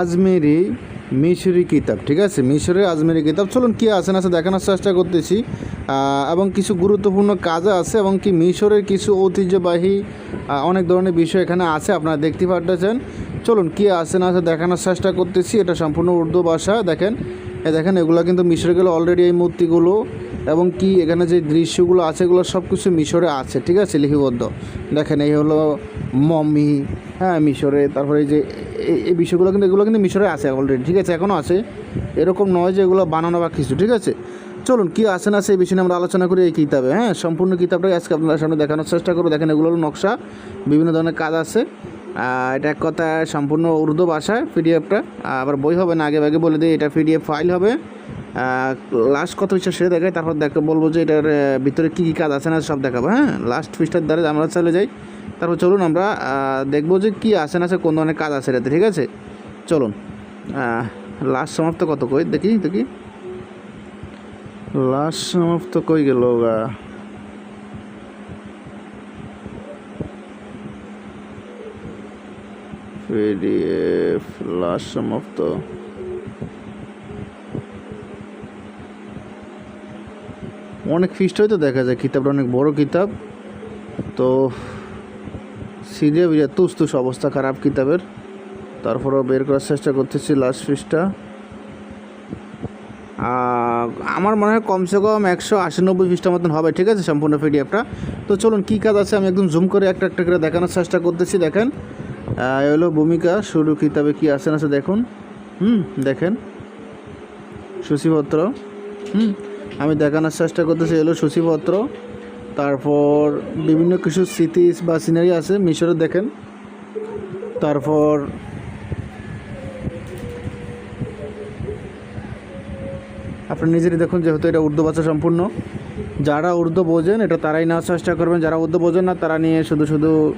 আজমেরি মিশরি কিতাব, ঠিক আছে? মিশরের আজমেরি কিতাব। চলুন কী আছে না দেখানোর চেষ্টা করতেছি। এবং কিছু গুরুত্বপূর্ণ কাজ আছে এবং কি মিশরের কিছু ঐতিহ্যবাহী অনেক ধরনের বিষয় এখানে আছে, আপনারা দেখতে পারতেছেন। চলুন কী আছে না দেখানোর চেষ্টা করতেছি। এটা সম্পূর্ণ উর্দু ভাষা, দেখেন। এ দেখেন, এগুলো কিন্তু মিশরে গেলে অলরেডি এই মূর্তিগুলো এবং কি এখানে যে দৃশ্যগুলো আছে, এগুলো সব কিছু মিশরে আছে, ঠিক আছে, লিপিবদ্ধ। দেখেন, এই হলো মমি হ্যাঁ মিশরে, তারপরে এই যে এই- বিষয়গুলো কিন্তু, এগুলো কিন্তু মিশরে আছে অলরেডি ঠিক আছে এখনও আছে। এরকম নয় যে এগুলো বানানো বা কিছু, ঠিক আছে। চলুন, কী আছে না সেই বিষয়ে নিয়ে আমরা আলোচনা করি এই কিতাবে হ্যাঁ সম্পূর্ণ কিতাবটাকে আজকে আপনার সামনে দেখানোর চেষ্টা করব। দেখেন, এগুলো নকশা, বিভিন্ন ধরনের কাজ আছে। এটা এক কথা সম্পূর্ণ উর্দু ভাষায় পিডিএফটা। আবার বই হবে না, আগে আগে বলে দিই, এটা পিডিএফ ফাইল হবে। লাস্ট কত বিষয় সেটা দেখাই, তারপর দেখ, বলব যে এটার ভিতরে কী কী কাজ আছে না সব দেখাবো হ্যাঁ? লাস্ট পৃষ্ঠার দ্বারা আমরা চলে যাই। তারপর চলুন আমরা দেখব যে কী আছে না আছে, কোন ধরনের কাজ আছে এটাতে, ঠিক আছে? চলুন। লাস্ট সমাপ্ত কত কই? দেখি দেখি। লাস্ট সমাপ্ত কই গেল গা? পিডিএফ লাস্ট সমাপ্ত অনেক পৃষ্ঠাই তো দেখা যায় কিতাবটা অনেক বড় কিতাব। তো সিরিয়া বিরিয়া তুস অবস্থা খারাপ কিতাবের। তারপরেও বের করার চেষ্টা করতেছি লাস্ট আহ, আমার মনে হয় কমসে কম একশো আশি নব্বই পৃষ্ঠা মতন হবে ঠিক আছে? সম্পূর্ণ পিডিএফটা তো চলুন কী কাজ আছে আমি একদম জুম করে একটা একটা করে দেখানোর চেষ্টা করতেছি দেখেন। হলো ভূমিকা, শুরু কিতাবে কী আছে না আছে দেখুন। হুম, দেখেন। সূচিপত্র। হুম, আমি দেখানোর চেষ্টা করতেছি এলো সূচিপত্র। তারপর বিভিন্ন কিছু স্মৃতি বা সিনারি আছে মিশরে দেখেন। তারপর আপনি নিজেরই দেখুন, যেহেতু এটা উর্দু ভাষা সম্পূর্ণ। যারা উর্দু বোঝেন, এটা তারাই নেওয়ার চেষ্টা করবেন। যারা উর্দু বোঝেন না, তারা নিয়ে শুধু শুধু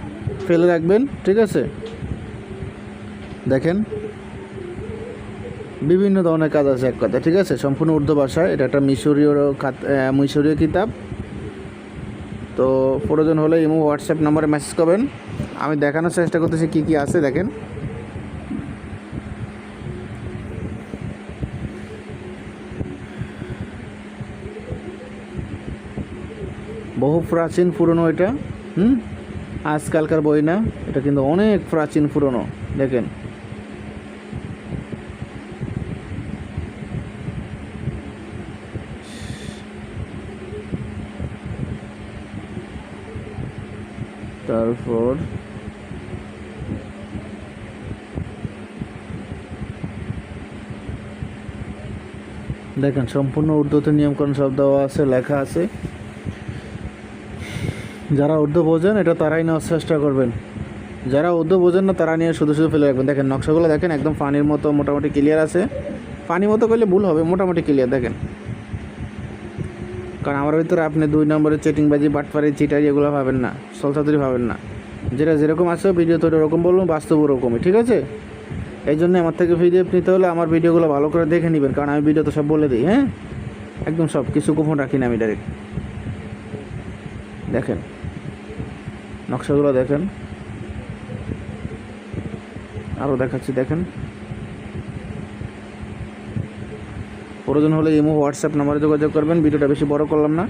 ফেলে রাখবেন, ঠিক আছে? দেখেন, বিভিন্ন ধরনের কাজ আছে এক কথা ঠিক আছে? সম্পূর্ণ উর্দু ভাষায়, এটা একটা মিশরীয় খাত- মিশরীয় কিতাব। তো প্রয়োজন হলে ইমো, হোয়াটসঅ্যাপ নম্বরে মেসেজ করবেন। আমি দেখানোর চেষ্টা করতেছি কী কী আছে, দেখেন। বহু প্রাচীন পুরনো এটা, হুম? আজকালকার বই না, এটা কিন্তু অনেক প্রাচীন পুরনো, দেখেন। তারপর দেখেন, সম্পূর্ণ উর্দুতে নিয়মকানুন সব দেওয়া আছে, লেখা আছে। যারা উর্দু বোঝেন, এটা তারাই নেওয়ার চেষ্টা করবেন। যারা উর্দু বোঝেন না, তারা নিয়ে শুধু শুধু ফেলে রাখবেন। দেখেন, নকশাগুলো দেখেন, একদম পানির মতো মোটামুটি ক্লিয়ার আছে। পানি মতো করলে ভুল হবে, মোটামুটি ক্লিয়ার দেখেন। কারণ আমার ভিতরে আপনি দুই নম্বরের চেটিংবাজি বাটপারি চিটারি এগুলো ভাবেন না, সলসাতুরি ভাবেন না। যেটা যেরকম আছে ভিডিও তো ওরকম বলব বাস্তব ওরকমই, ঠিক আছে? এই জন্য আমার থেকে ভিডিও নিতে হলে আমার ভিডিওগুলো ভালো করে দেখে নেবেন, কারণ আমি ভিডিও তো সব বলে দিই হ্যাঁ? একদম সব, কিছু গোপন রাখি না আমি ডাইরেক্ট দেখেন। নকশাগুলো দেখেন। আরও দেখাচ্ছি, দেখেন। প্রয়োজন হলে ইমো, হোয়াটসঅ্যাপ নাম্বারে যোগাযোগ করবেন। ভিডিওটা বেশি বড় করলাম না।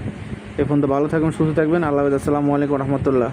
এখন তো ভালো থাকবেন, সুস্থ থাকবেন। আল্লাহ আসসালামু আলাইকুম রহমতুল্লাহ।